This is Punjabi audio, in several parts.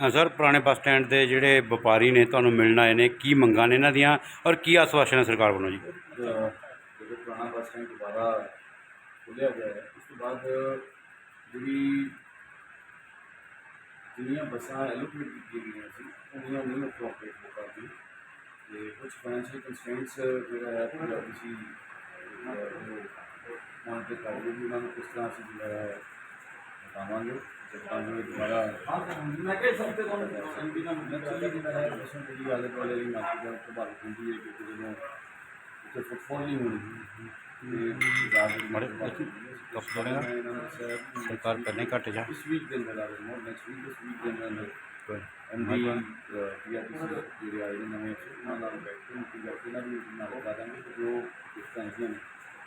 ਹਾਂ ਸਰ, ਪੁਰਾਣੇ ਬੱਸ ਸਟੈਂਡ ਦੇ ਜਿਹੜੇ ਵਪਾਰੀ ਨੇ, ਤੁਹਾਨੂੰ ਮਿਲਣ ਆਏ ਨੇ, ਕੀ ਮੰਗਾਂ ਨੇ ਇਹਨਾਂ ਦੀਆਂ ਔਰ ਕੀ ਆਸ਼ਵਾਸਨ ਹੈ ਸਰਕਾਰ ਵੱਲੋਂ ਜੀ? ਜਦੋਂ ਪੁਰਾਣਾ ਬੱਸ ਸਟੈਂਡ ਦੁਬਾਰਾ ਖੁੱਲ੍ਹਿਆ ਗਿਆ ਹੈ, ਉਸ ਤੋਂ ਬਾਅਦ ਜਿਹੜੀ ਜਿਹੜੀਆਂ ਬੱਸਾਂ ਐਲੋਕੇਟ ਕੀਤੀਆਂ ਗਈਆਂ ਸੀ ਉਹਨੀਆਂ ਨਹੀਂ ਉੱਥੋਂ ਆਪਰੇਟ ਹੋ ਪਾਉਂਦੀ ਤੇ ਕੁਝ ਫਾਈਨੈਂਸ਼ੀਅਲ ਕੰਸਟ੍ਰੇਂਟਸ ਜਿਹੜਾ ਹੈ, ਪੰਜਾਬ ਤੁਸੀਂ ਉਹਨਾਂ ਕਰ ਲਓ ਵੀ ਉਹਨਾਂ ਨੂੰ ਕਿਸ ਤਰ੍ਹਾਂ ਅਸੀਂ ਜਿਹੜਾ ਹੈ, ਹਟਾਵਾਂਗੇ। ਜਦ ਤੱਕ ਇਹ ਦੁਬਾਰਾ ਮੈਂ ਕਿਹਾ ਸਭ ਤੋਂ ਕੋਲ ਐਮਪੀ ਦਾ ਮੁੱਦਾ ਜਿਹੜਾ ਹੈ ਬੱਸਾਂ ਜਿਹੜੀ ਆਲੇ ਦੁਆਲੇ ਦੀ ਮਾਰਕੀਟ ਦਾ ਪ੍ਰਭਾਵਿਤ ਹੁੰਦੀ ਹੈ ਕਿਉਂਕਿ ਜਦੋਂ ਉੱਥੇ ਫੁੱਟਫਾਲ ਨਹੀਂ ਹੋਣੀ ਤੇ ਮਾੜੇ ਬਾਕੀ ਕੱਪ ਦੋੜੇਗਾ? ਸਰਕਾਰ ਕਰਨੇ ਘੱਟ ਜਾ ਇਸ ਵੀਕ ਦੇ ਅੰਦਰ ਆ ਰਹੇ ਮੋਰ ਨੈਕਸਟ ਵੀਕ ਇਸ ਵੀਕ ਦੇ ਅੰਦਰ ਐਮਡੀ ਪੀਆਰਟੀਸੀ ਜਿਹੜੇ ਆਏ ਨੇ ਨਵੇਂ ਉਹਨਾਂ ਨਾਲ ਬੈਠ ਕੇ ਉਨਕੀ ਬੈਠ ਕੇ ਨਾਲ ਵੀ ਨਾਲ ਕਰਾਂਗੇ ਕਿ ਜੋ ਡਿਸਟੈਂਸੀਆਂ ਨੇ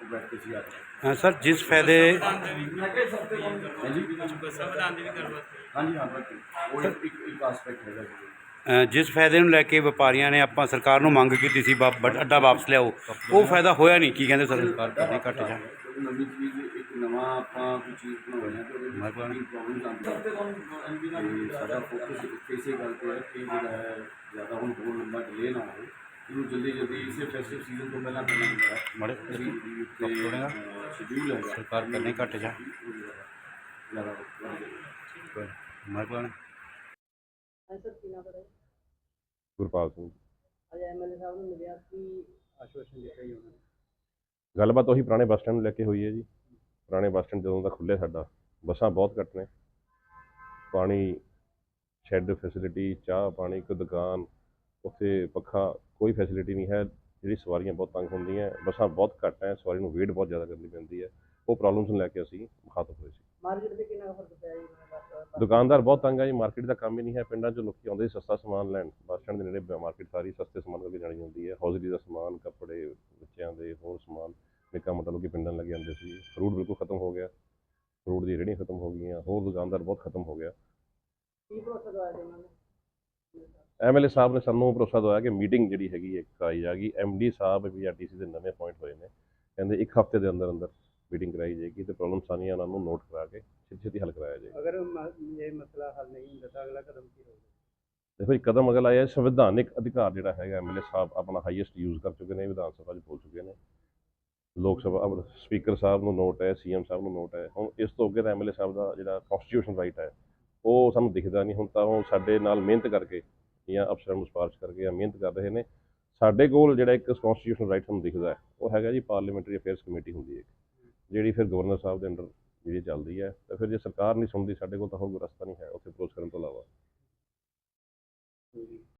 ਉਹ ਬੈਠ ਕੇ ਸੀ ਆ ਰਹੇ ਹਾਂ ਸਰ ਜਿਸ ਫਾਇਦੇ ਮੈਂ ਕਿਹਾ ਸਭ ਤੋਂ ਹਾਂਜੀ ਸੰਵਿਧਾਨ ਦੀ ਵੀ ਗੱਲਬਾਤ ਹਾਂਜੀ ਹਾਂ ਬਿਲਕੁਲ ਉਹ ਇੱਕ ਇੱਕ ਆਸਪੈਕਟ ਹੈਗਾ ਜੀ ਅ, ਜਿਸ ਫਾਇਦੇ ਨੂੰ ਲੈ ਕੇ ਵਪਾਰੀਆਂ ਨੇ ਆਪਾਂ ਸਰਕਾਰ ਨੂੰ ਮੰਗ ਕੀਤੀ ਸੀ ਵਾ- ਅੱਡਾ ਵਾਪਸ ਲਿਆਓ ਉਹ ਫਾਇਦਾ ਹੋਇਆ ਨਹੀਂ ਕੀ ਕਹਿੰਦੇ ਸਰ? ਸਰਕਾਰ ਕਰਨੇ ਘੱਟ ਜਾ? ਕੋਈ ਨਵੀਂ ਚੀਜ਼ ਇੱਕ ਨਵਾਂ ਆਪਾਂ ਕੋਈ ਚੀਜ਼ ਬਣਾਉਣੀ ਹੈ ਤੇ ਉਹਦੇ ਵਿੱਚ ਪ੍ਰੋਬਲਮਸ ਆਉਂਦੀਆਂ ਤੇ ਸਾਡਾ ਫੋਕਸ ਇਸੇ ਗੱਲ ਤੇ ਹੈ ਕਿ ਜਿਹੜਾ ਹੈ ਜ਼ਿਆਦਾ ਹੁਣ ਹੋਰ ਲੰਬਾ ਡਿਲੇ ਨਾ ਹੋਵੇ। ਇਹਨੂੰ ਜਲਦੀ ਜਲਦੀ ਇਸੇ ਫੈਸਟਿਵ ਸੀਜ਼ਨ ਤੋਂ ਪਹਿਲਾਂ ਪਹਿਲਾਂ ਹੁੰਦਾ ਹੈ। ਮਾੜੇ ਤੇ ਸ਼ਡਿਊਲ ਹੈਗਾ ਸਰਕਾਰ ਕਰਨੇ ਘੱਟ ਜਾ? ਹੈ ਜ਼ਿਆਦਾ ਹਾਂ ਕੀ ਹੈ ਗੁਰਪਾਲ ਸਿੰਘ। ਅੱਜ ਐਮਐਲਏ ਸਾਹਿਬ ਨੂੰ ਮਿਲਿਆ ਕਿ ਆਸ਼ਵਾਸਨ ਦਿੱਤਾ ਜੀ ਉਹਨਾਂ ਨੇ। ਗੱਲਬਾਤ ਉਹੀ ਪੁਰਾਣੇ ਬੱਸ ਸਟੈਂਡ ਨੂੰ ਲੈ ਕੇ ਹੋਈ ਹੈ ਜੀ। ਪੁਰਾਣੇ ਬੱਸ ਸਟੈਂਡ ਜਦੋਂ ਦਾ ਖੁੱਲ੍ਹਿਆ ਸਾਡਾ ਬੱਸਾਂ ਬਹੁਤ ਘੱਟ ਨੇ। ਪਾਣੀ ਸ਼ੈੱਡ ਫੈਸਿਲਿਟੀ ਚਾਹ ਪਾਣੀ ਕੋਈ ਦੁਕਾਨ ਉੱਥੇ ਪੱਖਾ ਕੋਈ ਫੈਸਿਲਿਟੀ ਨਹੀਂ ਹੈ ਜਿਹੜੀ ਸਵਾਰੀਆਂ ਬਹੁਤ ਤੰਗ ਹੁੰਦੀਆਂ ਬੱਸਾਂ ਬਹੁਤ ਘੱਟ ਹੈ ਸਵਾਰੀ ਨੂੰ ਵੇਟ ਬਹੁਤ ਜ਼ਿਆਦਾ ਕਰਨੀ ਪੈਂਦੀ ਹੈ। ਉਹ ਪ੍ਰੋਬਲਮਸ ਨੂੰ ਲੈ ਕੇ ਅਸੀਂ ਮੁਖਾਤਬ ਹੋਏ ਸੀ। ਮਾਰਕੀਟ ਤੇ ਕਿੰਨਾ ਫ਼ਰਕ ਪਿਆ ਜੀ? ਦਾ ਦੁਕਾਨਦਾਰ ਬਹੁਤ ਤੰਗ ਹੈ ਜੀ ਮਾਰਕੀਟ ਦਾ ਕੰਮ ਹੀ ਨਹੀਂ ਹੈ। ਪਿੰਡਾਂ 'ਚ ਲੋਕੀ ਆਉਂਦੇ ਸਸਤਾ ਸਮਾਨ ਲੈਣ। ਬੱਸ ਸਟੈਂਡ ਦੇ ਨੇੜੇ ਮਾਰਕੀਟ ਸਾਰੀ ਸਸਤੇ ਸਮਾਨ ਕਰਕੇ ਜਾਣੀ ਹੁੰਦੀ ਹੈ। ਹੌਜ਼ਰੀ ਦਾ ਸਮਾਨ ਕੱਪੜੇ ਬੱਚਿਆਂ ਦੇ ਹੋਰ ਸਮਾਨ ਨਿੱਕਾ ਮੋਟਾ ਲੋਕੀ ਪਿੰਡਾਂ ਲੱਗੇ ਜਾਂਦੇ ਸੀ। ਫਰੂਟ ਬਿਲਕੁਲ ਖਤਮ ਹੋ ਗਿਆ। ਫਰੂਟ ਦੀ ਰੇਹੜੀਆਂ ਖਤਮ ਹੋ ਗਈਆਂ। ਹੋਰ ਦੁਕਾਨਦਾਰ ਬਹੁਤ ਖਤਮ ਹੋ ਗਿਆ। ਕੀ ਭਰੋਸਾ ਦਵਾਇਆ ਜੀ ਉਹਨਾਂ ਨੇ ਐਮਐਲਏ ਸਾਹਿਬ ਨੇ ਸਾਨੂੰ ਭਰੋਸਾ ਦਵਾਇਆ ਕਿ ਮੀਟਿੰਗ ਜਿਹੜੀ ਹੈਗੀ ਹੈ ਕਰਾਈ ਜਾਏਗੀ। ਐਮਡੀ ਸਾਹਿਬ ਪੀਆਰਟੀਸੀ ਦੇ ਨਵੇਂ ਅਪਾਇੰਟ ਹੋਏ ਨੇ। ਕਹਿੰਦੇ ਇੱਕ ਹਫ਼ਤੇ ਦੇ ਅੰਦਰ ਅੰਦਰ ਮੀਟਿੰਗ ਕਰਾਈ ਜਾਏਗੀ ਤੇ ਪ੍ਰੋਬਲਮ ਸਾਰੀਆਂ ਉਹਨਾਂ ਨੂੰ ਨੋਟ ਕਰਾ ਕੇ ਛੇਤੀ ਛੇਤੀ ਹੱਲ ਕਰਾਇਆ ਜਾਏਗਾ। ਅਗਰ ਇਹ ਮਸਲਾ ਹੱਲ ਨਹੀਂ ਹੁੰਦਾ ਤਾਂ ਅਗਲਾ ਕਦਮ ਕੀ ਹੋਵੇਗਾ ਦੇਖੋ ਜੀ ਕਦਮ ਅਗਲਾ ਆਇਆ ਸੰਵਿਧਾਨਿਕ ਅਧਿਕਾਰ ਜਿਹੜਾ ਹੈਗਾ ਐਮਐਲਏ ਸਾਹਿਬ ਆਪਣਾ ਹਾਈਐਸਟ ਯੂਜ਼ ਕਰ ਚੁੱਕੇ ਨੇ ਵਿਧਾਨ ਸਭਾ 'ਚ ਬੋਲ ਚੁੱਕੇ ਨੇ। ਲੋਕ ਸਭਾ ਸਪੀਕਰ ਸਾਹਿਬ ਨੂੰ ਨੋਟ ਹੈ ਸੀਐਮ ਸਾਹਿਬ ਨੂੰ ਨੋਟ ਹੈ। ਹੁਣ ਇਸ ਤੋਂ ਅੱਗੇ ਤਾਂ ਐਮਐਲਏ ਸਾਹਿਬ ਦਾ ਜਿਹੜਾ ਕਨਸਟੀਟਿਊਸ਼ਨ ਰਾਈਟ ਹੈ ਉਹ ਸਾਨੂੰ ਦਿਖਦਾ ਨਹੀਂ। ਹੁਣ ਤਾਂ ਉਹ ਸਾਡੇ ਨਾਲ ਮਿਹਨਤ ਕਰਕੇ ਜਾਂ ਅਫਸਰਾਂ ਨੂੰ ਸਿਫਾਰਿਸ਼ ਕਰਕੇ ਜਾਂ ਮਿਹਨਤ ਕਰ ਰਹੇ ਨੇ। ਸਾਡੇ ਕੋਲ ਜਿਹੜਾ ਇੱਕ ਕਨਸਟੀਟਿਊਸ਼ਨਲ ਰਾਈਟ ਸਾਨੂੰ ਦਿਖਦਾ ਉਹ ਹੈਗਾ ਜੀ ਪਾਰਲੀਮੈਂਟਰੀ ਅਫੇਅਰਸ ਕਮੇਟੀ ਹੁੰਦੀ ਹੈ ਜਿਹੜੀ ਫਿਰ ਗਵਰਨਰ ਸਾਹਿਬ ਦੇ ਅੰਡਰ ਜਿਹੜੀ ਚੱਲਦੀ ਹੈ। ਤਾਂ ਫਿਰ ਜੇ ਸਰਕਾਰ ਨਹੀਂ ਸੁਣਦੀ ਸਾਡੇ ਕੋਲ ਤਾਂ ਹੋਰ ਕੋਈ ਰਸਤਾ ਨਹੀਂ ਹੈ ਉੱਥੇ ਅਪਰੋਚ ਕਰਨ ਤੋਂ ਇਲਾਵਾ।